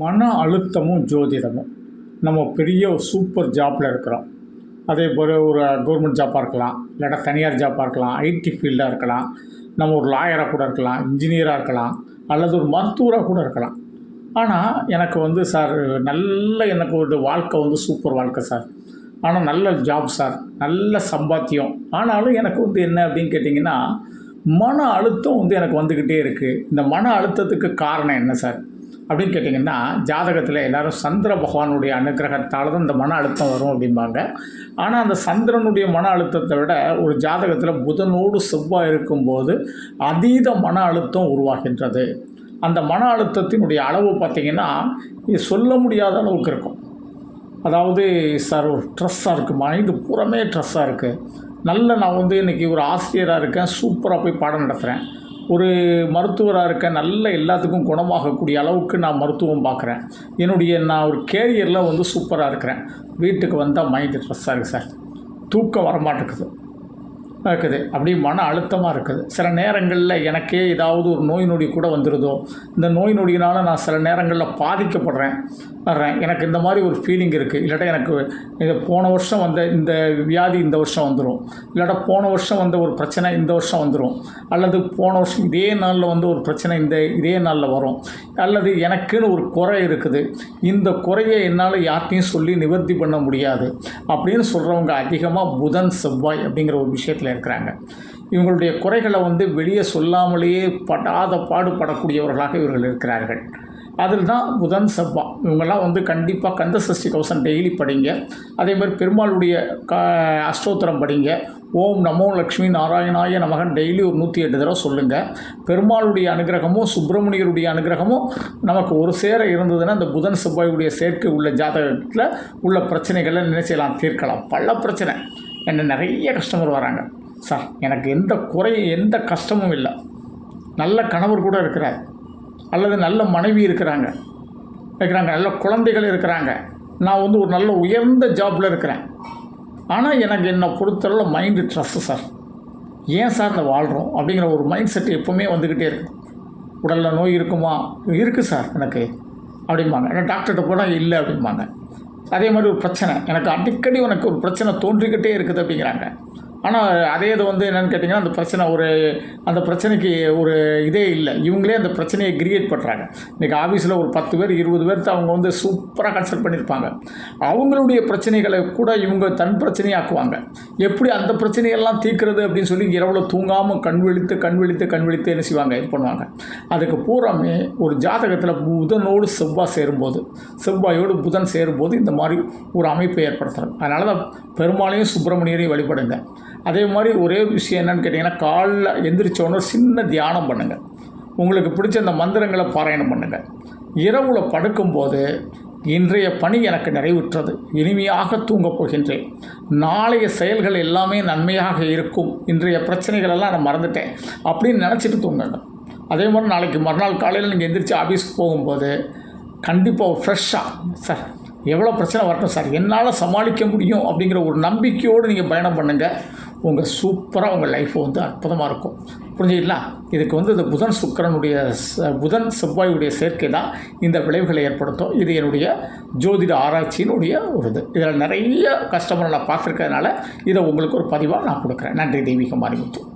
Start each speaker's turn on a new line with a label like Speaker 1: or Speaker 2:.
Speaker 1: மன அழுத்தமும் ஜோதிடமும். நம்ம பெரிய சூப்பர் ஜாப்பில் இருக்கிறோம். அதே போல் ஒரு கவர்மெண்ட் ஜாப்பாக இருக்கலாம் இல்லாட்டா தனியார் ஜாப்பாக இருக்கலாம் ஐடி ஃபீல்டாக இருக்கலாம் நம்ம ஒரு லாயராக கூட இருக்கலாம் இன்ஜினியராக இருக்கலாம் அல்லது ஒரு மருத்துவராக கூட இருக்கலாம். ஆனால் எனக்கு வந்து சார் நல்ல எனக்கு ஒரு வாழ்க்கை வந்து சூப்பர் வாழ்க்கை சார் ஆனால் நல்ல ஜாப் சார் நல்ல சம்பாத்தியம். ஆனாலும் எனக்கு வந்து என்ன அப்படின்னு கேட்டிங்கன்னா மன அழுத்தம் வந்து எனக்கு வந்துக்கிட்டே இருக்குது இந்த மன அழுத்தத்துக்கு காரணம் என்ன சார் அப்படின்னு கேட்டிங்கன்னா ஜாதகத்தில் எல்லாரும் சந்திர பகவானுடைய அனுகிரகத்தால் தான் இந்த மன அழுத்தம் வரும் அப்படிம்பாங்க. ஆனால் அந்த சந்திரனுடைய மன அழுத்தத்தை விட ஒரு ஜாதகத்தில் புதனோடு செவ்வாய் இருக்கும்போது அதீத மன அழுத்தம் உருவாகின்றது. அந்த மன அழுத்தத்தினுடைய அளவு பார்த்திங்கன்னா இது சொல்ல முடியாத அளவுக்கு இருக்கும். அதாவது சார் ஒரு ட்ரெஸ்ஸாக இருக்குது மைண்டு புறமே ட்ரெஸ்ஸாக இருக்குது நல்ல நான் வந்து இன்றைக்கி ஒரு ஆசிரியராக இருக்கேன். சூப்பராக போய் பாடம் நடத்துகிறேன் ஒரு மருத்துவராக இருக்கேன் நல்ல எல்லாத்துக்கும் குணமாகக்கூடிய அளவுக்கு நான் மருத்துவம் பார்க்குறேன். என்னுடைய நான் ஒரு கேரியரில் வந்து சூப்பராக இருக்கிறேன். வீட்டுக்கு வந்தால் மைண்டு ஸ்ட்ரெஸ்ஸாக இருக்குது சார். தூக்கம் வரமாட்டேங்குது. இருக்குது. அப்படியே மன அழுத்தமாக இருக்குது. சில நேரங்களில் எனக்கே ஏதாவது ஒரு நோய் நொடி கூட வந்துடுதோ இந்த நோய் நொடியினால் நான் சில நேரங்களில் பாதிக்கப்படுறேன் வர்றேன். எனக்கு இந்த மாதிரி ஒரு ஃபீலிங் இருக்குது இல்லாட்டா எனக்கு இது போன வருஷம் வந்த இந்த வியாதி இந்த வருஷம் வந்துடும் இல்லாட்டா போன வருஷம் வந்த ஒரு பிரச்சனை இந்த வருஷம் வந்துடும் அல்லது போன வருஷம் இதே நாளில் வந்து ஒரு பிரச்சனை இந்த இதே நாளில் வரும். அல்லது எனக்குன்னு ஒரு குறை இருக்குது. இந்த குறையை என்னால் யார்ட்டையும் சொல்லி நிவர்த்தி பண்ண முடியாது. அப்படின்னு சொல்கிறவங்க அதிகமாக புதன் செவ்வாய் அப்படிங்கிற ஒரு விஷயத்தில் இருக்கிறாங்க. இவங்களுடைய குறைகளை வந்து வெளியே சொல்லாமலேயே படாத பாடுபடக்கூடியவர்களாக இவர்கள் இருக்கிறார்கள். அதில் தான் புதன் செவ்வாய். இவங்கெல்லாம் வந்து கண்டிப்பாக கந்த சஷ்டி கவசம் டெய்லி படிங்க. அதே மாதிரி பெருமாளுடைய க அஷ்டோத்திரம் படிங்க. ஓம் நமோ லக்ஷ்மி நாராயணாய நமகன். டெய்லி ஒரு நூற்றி எட்டு தடவை சொல்லுங்கள் பெருமாளுடைய அனுகிரகமும் சுப்பிரமணியருடைய அனுகிரகமும் நமக்கு ஒரு சேர இருந்ததுன்னா இந்த புதன் செவ்வாயுடைய சேர்க்கை உள்ள ஜாதகத்தில் உள்ள பிரச்சனைகளை நினைச்சலாம் தீர்க்கலாம். பல பிரச்சனை. என்ன நிறைய கஸ்டமர் வராங்க. சார் எனக்கு எந்த குறை எந்த கஷ்டமும் இல்லை. நல்ல கணவர் கூட இருக்கிறார். அல்லது நல்ல மனைவி இருக்கிறாங்க. இருக்கிறாங்க நல்ல குழந்தைகள் இருக்கிறாங்க. நான் வந்து ஒரு நல்ல உயர்ந்த ஜாப்பில் இருக்கிறேன். ஆனால் எனக்கு என்னை பொறுத்தளவில் மைண்டு ஸ்ட்ரெஸ்ஸு சார் ஏன் சார் இந்த வாழ்கிறோம் அப்படிங்கிற ஒரு மைண்ட் செட் எப்போவுமே வந்துக்கிட்டே இருக்குது உடலில் நோய் இருக்குமா? இருக்குது சார் எனக்கு. அப்படிம்பாங்க. ஏன்னா டாக்டர்கிட்ட போனால் இல்லை அப்படிம்பாங்க. அதே மாதிரி ஒரு பிரச்சனை. எனக்கு அடிக்கடி உனக்கு ஒரு பிரச்சனை தோன்றிக்கிட்டே இருக்குது அப்படிங்கிறாங்க. ஆனால் அதே இது வந்து என்னென்னு கேட்டிங்கன்னா அந்த பிரச்சனை ஒரு அந்த பிரச்சனைக்கு ஒரு இதே இல்லை. இவங்களே அந்த பிரச்சனையை கிரியேட் பண்ணுறாங்க இன்றைக்கி ஆஃபீஸில் ஒரு பத்து பேர் இருபது பேர்த்து அவங்க வந்து சூப்பராக கன்சல்ட் பண்ணியிருப்பாங்க. அவங்களுடைய பிரச்சனைகளை கூட இவங்க தன் பிரச்சனையாக்குவாங்க. எப்படி அந்த பிரச்சனையெல்லாம் தீர்க்கிறது அப்படின்னு சொல்லி இரவில் தூங்காமல் கண் விழித்து கண் விழித்து கண் விழித்து என்ன செய்வாங்க? இது பண்ணுவாங்க. அதுக்கு பூராமே ஒரு ஜாதகத்தில் புதனோடு செவ்வாய் சேரும்போது செவ்வாயோடு புதன் சேரும்போது இந்த மாதிரி ஒரு அமைப்பை ஏற்படுத்துகிறாங்க அதனால தான் பெரும்பாலையும் சுப்பிரமணியரையும் வழிபடுங்க. அதே மாதிரி ஒரே விஷயம் என்னென்னு கேட்டிங்கன்னா காலைல எந்திரிச்சோன்னே சின்ன தியானம் பண்ணுங்கள் உங்களுக்கு பிடிச்ச அந்த மந்திரங்களை பாராயணம் பண்ணுங்கள் இரவில் படுக்கும்போது இன்றைய பணி எனக்கு நிறைவுற்றது. இனிமையாக தூங்கப் போகின்றேன். நாளைய செயல்கள் எல்லாமே நன்மையாக இருக்கும். இன்றைய பிரச்சனைகள் எல்லாம் நான் மறந்துட்டேன். அப்படின்னு நினச்சிட்டு தூங்குங்க. அதே மாதிரி நாளைக்கு மறுநாள் காலையில் நீங்கள் எந்திரிச்சு ஆஃபீஸ்க்கு போகும்போது கண்டிப்பாக ஃப்ரெஷ்ஷாக சார் எவ்வளோ பிரச்சனை வரட்டும் சார். என்னால் சமாளிக்க முடியும் அப்படிங்கிற ஒரு நம்பிக்கையோடு நீங்கள் பயணம் பண்ணுங்கள் உங்கள் சூப்பராக உங்கள் லைஃப் வந்து அற்புதமாக இருக்கும். புரிஞ்சுக்கலாம் இதுக்கு வந்து இந்த புதன் சுக்கரனுடைய ச- புதன் செவ்வாயுடைய சேர்க்கை தான் இந்த விளைவுகளை ஏற்படுத்தும். இது என்னுடைய ஜோதிட ஆராய்ச்சியினுடைய ஒரு இது. இதில் நிறைய கஸ்டமரை நான் பார்த்துருக்கறதுனால இதை உங்களுக்கு ஒரு பதிவாக நான் கொடுக்குறேன். நன்றி தெய்வீக மாரிமுத்து.